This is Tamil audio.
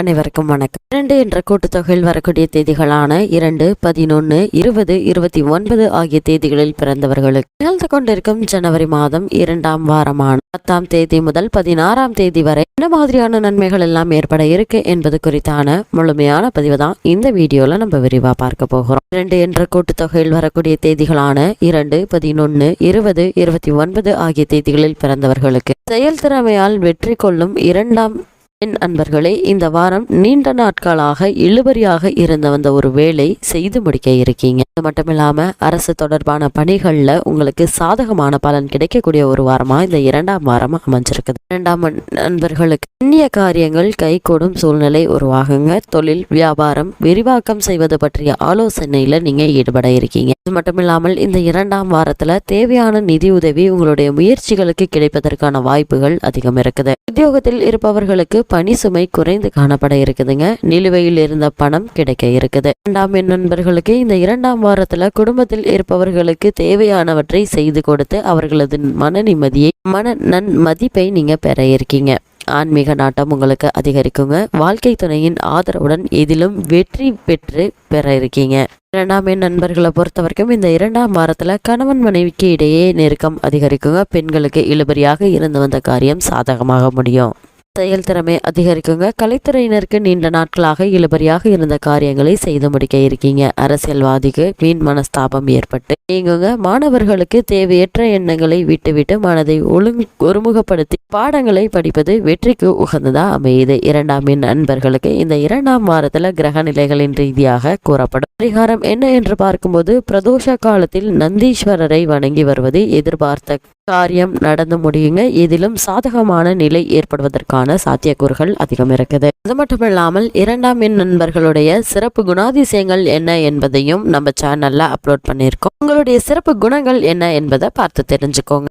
அனைவருக்கும் வணக்கம். இரண்டு என்ற கூட்டுத்தொகையில் வரக்கூடிய தேதிகளான இரண்டு பதினொன்று இருபது இருபத்தி ஒன்பது ஆகிய தேதிகளில் பிறந்தவர்களுக்கு நிகழ்ந்து கொண்டிருக்கும் ஜனவரி மாதம் இரண்டாம் வாரமான பத்தாம் தேதி முதல் பதினாறாம் தேதி வரை என்ன மாதிரியான நன்மைகள் எல்லாம் ஏற்பட இருக்கு என்பது குறித்தான முழுமையான பதிவு தான் இந்த வீடியோல நம்ம விரிவா பார்க்க போகிறோம். இரண்டு என்ற கூட்டுத்தொகையில் வரக்கூடிய தேதிகளான இரண்டு பதினொன்று இருபது இருபத்தி ஒன்பது ஆகிய தேதிகளில் பிறந்தவர்களுக்கு செயல் திறமையால் வெற்றி கொள்ளும் இரண்டாம் என் அன்பர்களே இந்த வாரம் நீண்ட நாட்களாக இழுபறியாக இருந்த வந்த ஒரு வேலை செய்து முடிக்க இருக்கீங்க. அது மட்டும் இல்லாமல் அரசு தொடர்பான பணிகளில் உங்களுக்கு சாதகமான பலன் கிடைக்கக்கூடிய ஒரு வாரமாக இந்த இரண்டாம் வாரம் அமைஞ்சிருக்குது. இரண்டாம் நண்பர்களுக்கு அந்நிய காரியங்கள் கைகூடும் சூழ்நிலை உருவாகுங்க. தொழில் வியாபாரம் விரிவாக்கம் செய்வது பற்றிய ஆலோசனையில் நீங்கள் ஈடுபட இருக்கீங்க. அது மட்டும் இல்லாமல் இந்த இரண்டாம் வாரத்தில் தேவையான நிதி உதவி உங்களுடைய முயற்சிகளுக்கு கிடைப்பதற்கான வாய்ப்புகள் அதிகம் இருக்குது. உத்தியோகத்தில் இருப்பவர்களுக்கு பணி சுமை குறைந்து காணப்பட இருக்குதுங்க. நிலுவையில் இருந்த பணம் கிடைக்க இருக்குது. இரண்டாம் எண் நண்பர்களுக்கு இந்த இரண்டாம் வாரத்துல குடும்பத்தில் இருப்பவர்களுக்கு தேவையானவற்றை செய்து கொடுத்து அவர்களது மன நிம்மதியை மன நன் மதிப்பை நீங்க பெற இருக்கீங்க. ஆன்மீக நாட்டம் உங்களுக்கு அதிகரிக்குங்க. வாழ்க்கை துணையின் ஆதரவுடன் எதிலும் வெற்றி பெற்று பெற இருக்கீங்க. இரண்டாம் எண் நண்பர்களை பொறுத்த வரைக்கும் இந்த இரண்டாம் வாரத்துல கணவன் மனைவிக்கு இடையே நெருக்கம் அதிகரிக்குங்க. பெண்களுக்கு இழுபறியாக இருந்து வந்த காரியம் சாதகமாக முடியும். செயல் திறமை அதிகரிக்குங்க. கலைத்துறையினருக்கு நீண்ட நாட்களாக இழுபறியாக இருந்த காரியங்களை செய்து முடிக்க இருக்கீங்க. அரசியல்வாதிக்கு வீண் மனஸ்தாபம் ஏற்பட்டு நீங்குங்க. மாணவர்களுக்கு தேவையற்ற எண்ணங்களை விட்டுவிட்டு மனதை ஒழுங்கு ஒருமுகப்படுத்தி பாடங்களை படிப்பது வெற்றிக்கு உகந்ததா அமையுது. இரண்டாம் எண் நண்பர்களுக்கு இந்த இரண்டாம் வாரத்துல கிரக நிலைகளின் ரீதியாக கூறப்படும். பரிகாரம் என்ன என்று பார்க்கும்போது பிரதோஷ காலத்தில் நந்தீஸ்வரரை வணங்கி வருவது எதிர்பார்த்த காரியம் நடந்து முடியுங்க. இதிலும் சாதகமான நிலை ஏற்படுவதற்கான சாத்தியக்கூறுகள் அதிகம் இருக்குது அது மட்டும் இல்லாமல் இரண்டாம் எண் நண்பர்களுடைய சிறப்பு குணாதிசயங்கள் என்ன என்பதையும் நம்ம சேனல்ல அப்லோட் பண்ணியிருக்கோம். உங்களுடைய சிறப்பு குணங்கள் என்ன என்பதை பார்த்து தெரிஞ்சுக்கோங்க.